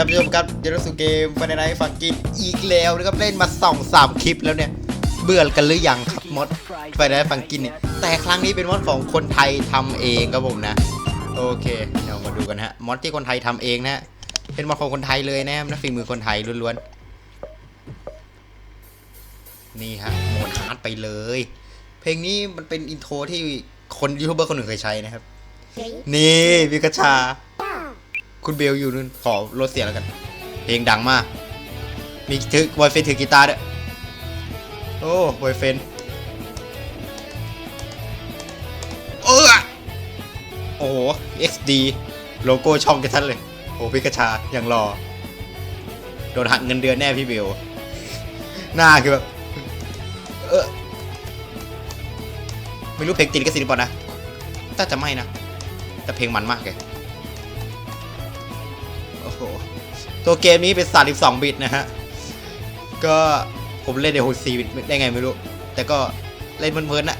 ครับผู้ชมครับเดี๋ยวเราสู่เกมฟนไนฟังกินอีกแล้วนะครับเล่นมาสองสามคลิปแล้วเนี่ย เบื่อกันหรือยังครับมดฟนไนฟังกินเนี่ยแต่ครั้งนี้เป็นมดของคนไทยทำเองครับผมนะ โอเคเดี๋ยวมาดูกันฮะมดที่คนไทยทำเองนะฮะเป็นมดของคนไทยเลยนะครับนะฝีมือคนไทยล้วนๆนี่ฮะโหมดฮาร์ดไปเลย เพลงนี้มันเป็นอินโทรที่คนยูทูบเบอร์คนหนึ่งเคยใช้นะครับ นี่พิกาชา คุณเบลอยู่นู่นขอลดเสียงแล้วกัน เพลงดังมาก มีถือบอยเฟนถือกีตาร์ด้วย โอ้บอยเฟนเออโอ้โห XD โลโก้ช่องกันทันเลย โอ้พิกาชายังรอ โดนหักเงินเดือนแน่พี่เบล หน้าคือแบบ เออไม่รู้เพลงติดก็สิทธิ์หรือเปล่านะ น่าจะไม่นะ แต่เพลงมันมากเลย โหตัวเกมนี้เป็น 32 บิตนะฮะ ก็ผมเล่นใน64บิตได้ไงไม่รู้ แต่ก็เล่นเพลินๆน่ะ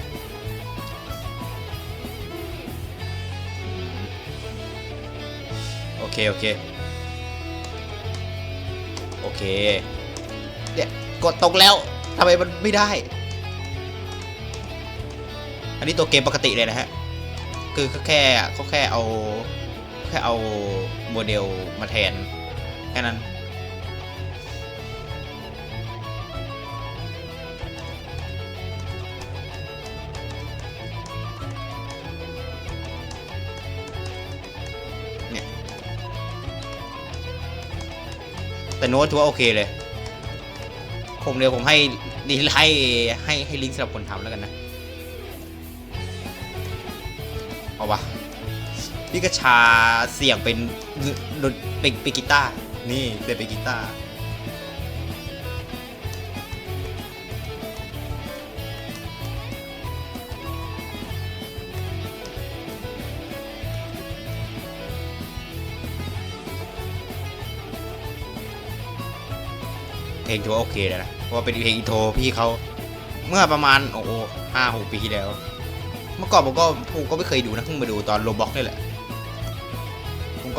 โอเค โอเค โอเค เนี่ยกดตกแล้วทำไมมันไม่ได้ อันนี้ตัวเกมปกติเลยนะฮะ คือแค่เขาแค่เอา แค่เอาโมเดลมาแทน แค่นั้น เนี่ย แต่โน้ตถือว่าโอเคเลย ผมเดี๋ยวผมให้ดีให้ให้ให้ลิงก์สำหรับคนทำแล้วกันนะ เอาวะ พี่กระชาเสียงเป็นดนเป็นเป็นกีตาร์นี่เป็นเป็นกีตาร์เพลงถือว่าโอเคเลยนะเพราะเป็นเพลงอินโทรพี่เขาเมื่อประมาณโอ้โหห้าหกปีที่แล้ว เมื่อก่อนผมก็ผมก็ไม่เคยดูนะเพิ่งมาดูตอนโรบ็อกนี่แหละ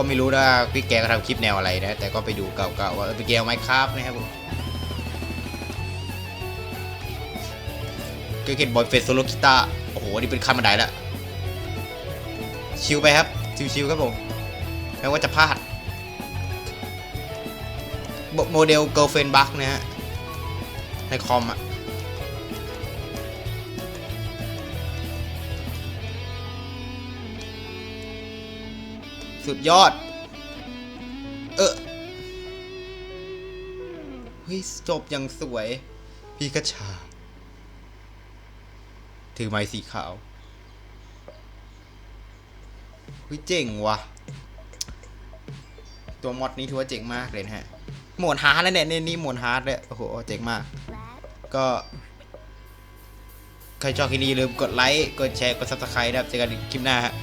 ก็ไม่รู้นะพี่แกก็ทำคลิปแนวอะไรนะ แต่ก็ไปดูเก่าๆว่าเออพี่แกเอาไมค์ครับนะครับผมก็เห็นบอยเฟสโซโลกีตาร์โอ้โห นี่เป็นขั้นบันไดแล้ว ชิวไปครับ ชิวๆครับผมแม้ว่าจะพลาดโมเดล girlfriend bug นะฮะ ในคอมอะ สุดยอด เออเฮ้ย จบอยังสวย พี่กระชา ถือไม้สีขาวเฮ้ยเจ๋งว่ะ ตัวมอดนี้ถือว่าเจ๋งมากเลยนะฮะ หมดฮาร์ดแล้วเนี่ยเนี่ยนี่หมดฮาร์ดเลยโอ้โห เจ๋งมาก ก็ใครชอบคลิปนี้ลืมกดไลค์ กดแชร์ กดซับสไครต์นะครับเจอกันคลิปหน้าฮะ